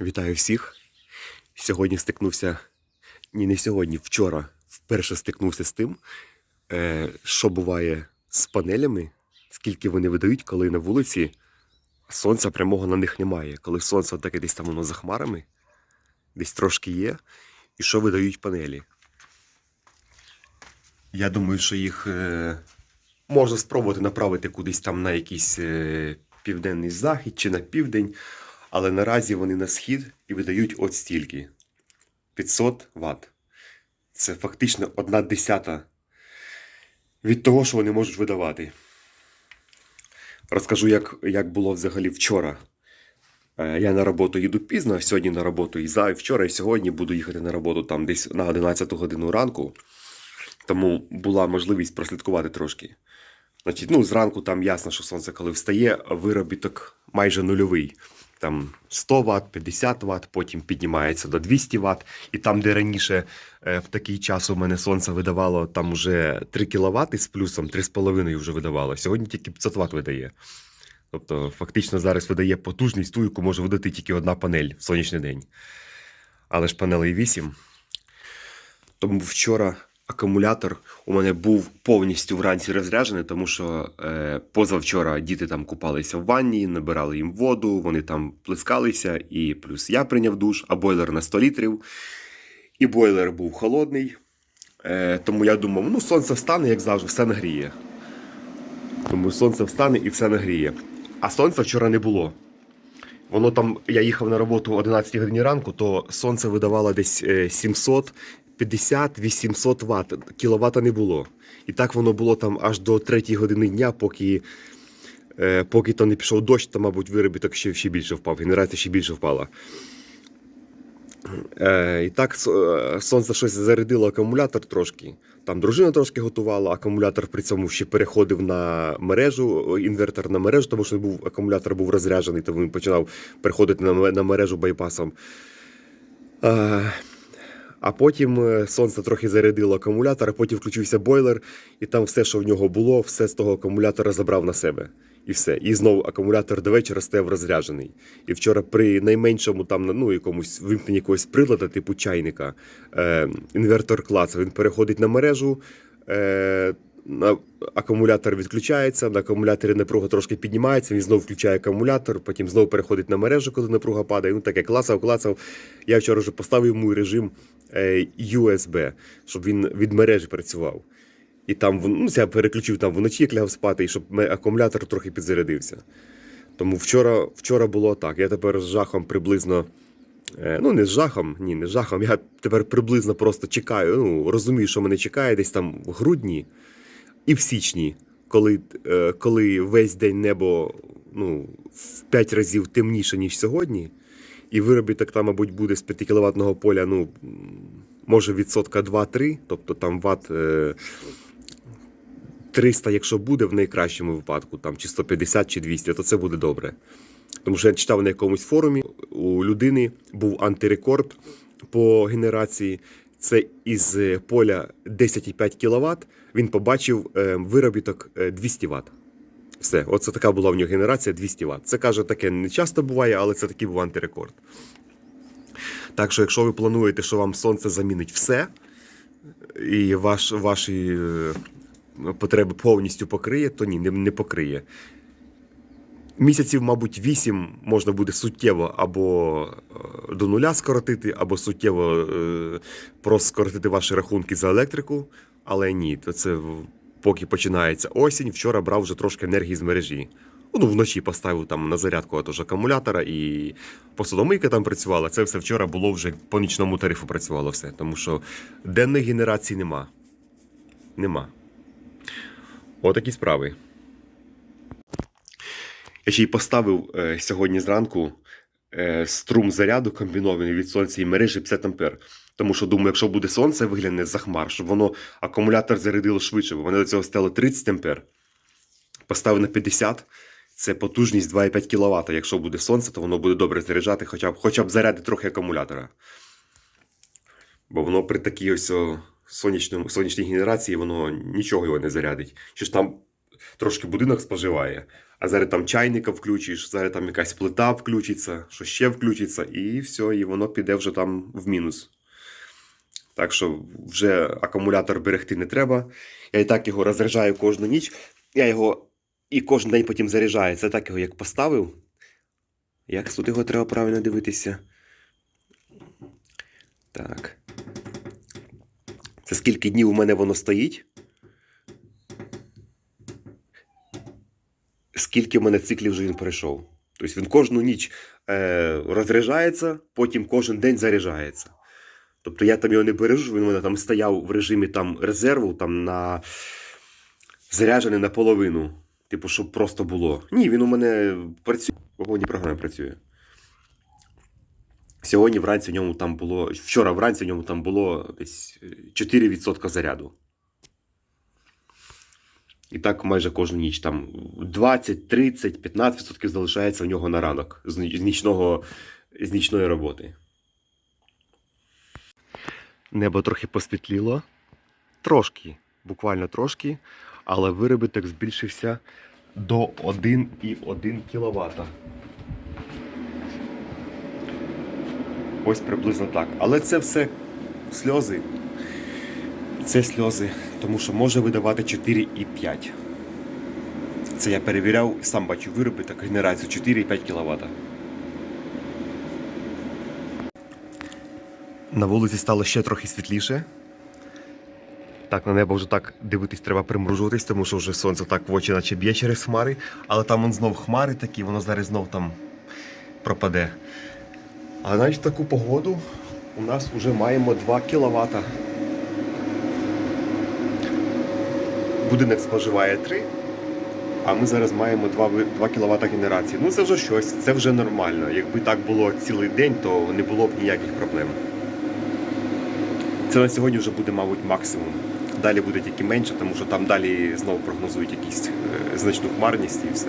Вітаю всіх. Сьогодні стикнувся. Ні, не сьогодні, вчора вперше стикнувся з тим, е, що буває з панелями, скільки вони видають, коли на вулиці сонця прямого на них немає. Коли сонце таке десь там воно за хмарами, десь трошки є, і що видають панелі. Я думаю, що їх е, можна спробувати направити кудись там на якийсь е, південний захід чи на південь. Але наразі вони на схід і видають от стільки 500 Вт. Це фактично одна десята від того, що вони можуть видавати. Розкажу, як, як було взагалі вчора. Е, Я на роботу їду пізно, сьогодні на роботу і за, вчора, і сьогодні буду їхати на роботу там десь на 11 годину ранку. Тому була можливість прослідкувати трошки. Значить, ну, зранку там ясно, що сонце коли встає, виробіток майже нульовий. Там 100 Вт, 50 Вт, потім піднімається до 200 Вт. І там, де раніше е, в такий час у мене сонце видавало там уже 3 кВт з плюсом, 3,5 вже видавало. Сьогодні тільки 500 Вт видає. Тобто, фактично зараз видає потужність ту, яку може видати тільки одна панель в сонячний день. Але ж панелей 8. Тому вчора Акумулятор у мене був повністю вранці розряджений, тому що е, позавчора діти там купалися в ванні, набирали їм воду, вони там плескалися, і плюс я прийняв душ, а бойлер на 100 літрів. І бойлер був холодний. Е, Тому я думав, ну сонце встане, як завжди, все нагріє. Тому сонце встане і все нагріє. А сонця вчора не було. Воно там, я їхав на роботу о 11 годині ранку, то сонце видавало десь е, 700 50 800 Вт. Кіловата не було. І так воно було там аж до 3 години дня, поки е, поки то не пішов дощ, то, мабуть, виробіток ще ще більше впав, генерація ще більше впала. Е, І так е, сонце щось зарядило акумулятор трошки. Там дружина трошки готувала, акумулятор при цьому ще переходив на мережу, інвертор на мережу, тому що був, акумулятор був розряджений, то він починав переходити на на мережу байпасом. Е, а потім е, сонце трохи зарядило акумулятор, а потім включився бойлер, і там все, що в нього було, все з того акумулятора забрав на себе. І все. І знову акумулятор до вечора став розряджений. І вчора при найменшому там ну, якомусь вимкненні якогось прилада, типу чайника, е, інвертор клацав, він переходить на мережу. Е, акумулятор відключається, на акумуляторі напруга трошки піднімається, він знову включає акумулятор, потім знову переходить на мережу, коли напруга падає. Ну таке клацав, клацав. Я вчора вже поставив йому режим е, USB, щоб він від мережі працював. І там ну, я переключив там вночі, як лягав спати, і щоб акумулятор трохи підзарядився. Тому вчора, вчора було так. Я тепер з жахом приблизно. е, Ну, не з жахом, ні, не з жахом. Я тепер приблизно просто чекаю. Ну, розумію, що мене чекає десь там в грудні і в січні, коли, е, коли весь день небо ну, в 5 разів темніше, ніж сьогодні, і виробіток там, мабуть, буде з 5 кіловатного поля, ну, може відсотка 2-3, тобто там ват. Е, 300, якщо буде в найкращому випадку, там чи 150, чи 200, то це буде добре. Тому що я читав на якомусь форумі, у людини був антирекорд по генерації. Це із е, поля 10,5 кВт, він побачив е, виробіток е, 200 Вт. Все, оце така була в нього генерація 200 Вт. Це каже, таке не часто буває, але це такий був антирекорд. Так що, якщо ви плануєте, що вам сонце замінить все, і ваш, ваші е, потреби повністю покриє, то ні, не покриє. Місяців, мабуть, 8 можна буде суттєво або е, до нуля скоротити, або суттєво е, просто скоротити ваші рахунки за електрику. Але ні, то це поки починається осінь. Вчора брав вже трошки енергії з мережі. Ну, вночі поставив там на зарядку ж акумулятора і посудомийка там працювала. Це все вчора було вже по нічному тарифу працювало все. Тому що денної генерації нема. Нема. Отакі справи. Я ще й поставив е, сьогодні зранку е, струм заряду комбінований від сонця і мережі 50 ампер. Тому що думаю, якщо буде сонце, вигляне за хмар, щоб воно акумулятор зарядило швидше, бо вони до цього стали 30 ампер. Поставив на 50. Це потужність 2,5 кВт. Якщо буде сонце, то воно буде добре заряджати, хоча б, хоча б заряди трохи акумулятора. Бо воно при такій ось сонячному, сонячній генерації воно нічого його не зарядить. Чи ж там трошки будинок споживає, А зараз там чайника включиш, зараз там якась плита включиться, що ще включиться, і все, і воно піде вже там в мінус. Так що вже акумулятор берегти не треба. Я і так його розряджаю кожну ніч. Я його і кожен день потім заряджаю. Це так його як поставив. Як тут його треба правильно дивитися? Так. Це скільки днів у мене воно стоїть? Скільки в мене циклів вже він пройшов? Тобто він кожну ніч е, розряджається, потім кожен день заряджається. Тобто я там його не бережу, він у мене там стояв в режимі там резерву, там на заряджений наполовину. Типу, щоб просто було. Ні, він у мене працює, в повній програмі працює. Сьогодні вранці в ньому там було. Вчора вранці в ньому там було десь е, 4% заряду. І так майже кожну ніч. Там 20, 30, 15% залишається в нього на ранок з нічного, з нічної роботи. Небо трохи посвітліло. Трошки, буквально трошки, але виробіток збільшився до 1,1 кВт. Ось приблизно так. Але це все сльози. Це сльози, тому що може видавати 4,5. Це я перевіряв, сам бачу виробіток, генерацію 4,5 кВт. На вулиці стало ще трохи світліше. Так, на небо вже так дивитись треба примружуватись, тому що вже сонце так в очі наче б'є через хмари, але там он знов хмари такі, воно зараз знов там пропаде. А навіть в таку погоду у нас вже маємо 2 кВт. Будинок споживає 3, а ми зараз маємо 2, 2 кВт генерації. Ну це вже щось, це вже нормально. Якби так було цілий день, то не було б ніяких проблем. Це на сьогодні вже буде, мабуть, максимум. Далі буде тільки менше, тому що там далі знову прогнозують якісь е, значну хмарність і все.